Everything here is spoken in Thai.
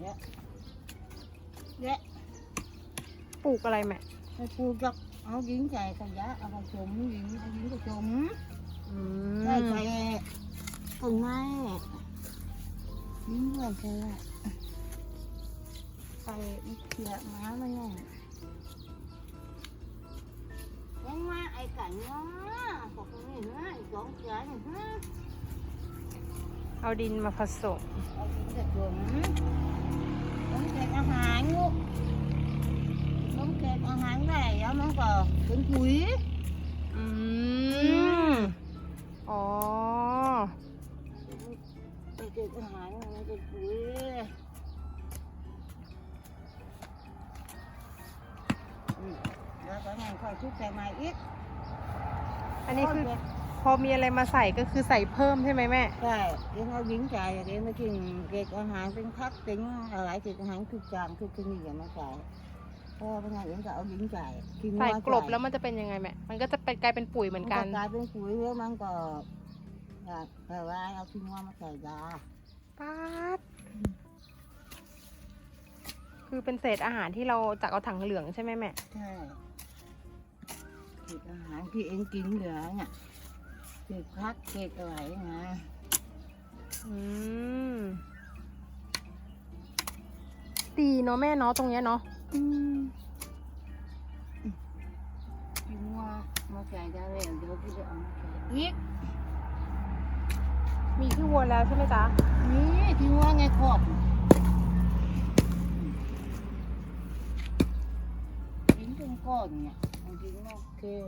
เยอะเยอะปลูกอะไรแม่ให้ปลูกกับเอายิงใจขยะเอาไปชมยิงเอายิงไปชมอืได้มใจต้นไม้ยิงด้วยใจไปเขี่ยม้ามาเนี่ย ยังมาไอ้กันเนาะบอกนี่นะไอ้สองเสือนี่ฮะเอาดินมาผสมเอายิงไปชมต้องแจกอาหารลูกต้องแจกอาหารได้แล้วมันก็เป็นปุ๋ยอืมอ๋อไปเก็บอาหารมันเป็นปุ๋ย แล้วก็งั้นค่อยชุบใส่ใหม่อีกอันนี้คือพอมีอะไรมาใส่ก็คือใส่เพิ่มใช่ไหมแม่ใช่เดี๋ยวเรายิงใจเดี๋ยวมากินเก็บอาหารเป็นพักเป็นอะไรเก็บอาหารทุกจานทุกชนิดอย่างมาใส่เพราะว่าพนักงานก็เอายิงใจกินใส่ว่ากลบแล้วมันจะเป็นยังไงแม่มันก็จะเป็นกลายเป็นปุ๋ยเหมือนกันกลายเป็นปุ๋ยแล้วมันก็แต่ว่าเอาทิ้งว่ามาใส่ยาป๊าดคือเป็นเศษอาหารที่เราจากเอาถังเหลืองใช่ไหมแม่ใช่ เก็บอาหารที่เองกินเหลือเนี่ยเก็บพักเก็บอะไรนะอืมดีเนาะแม่เนาะตรงเนี้ยเนาะอืมทิ้งว่ามาใส่ได้แล้วเดี๋ยวพี่จะเอามาใส่อีกมีที่วัวแล้วใช่ไหมจ๊ะนี่ทิ้งว่าไงขอบทิ้งเป็นก้อนเนี่ย เอาทิ้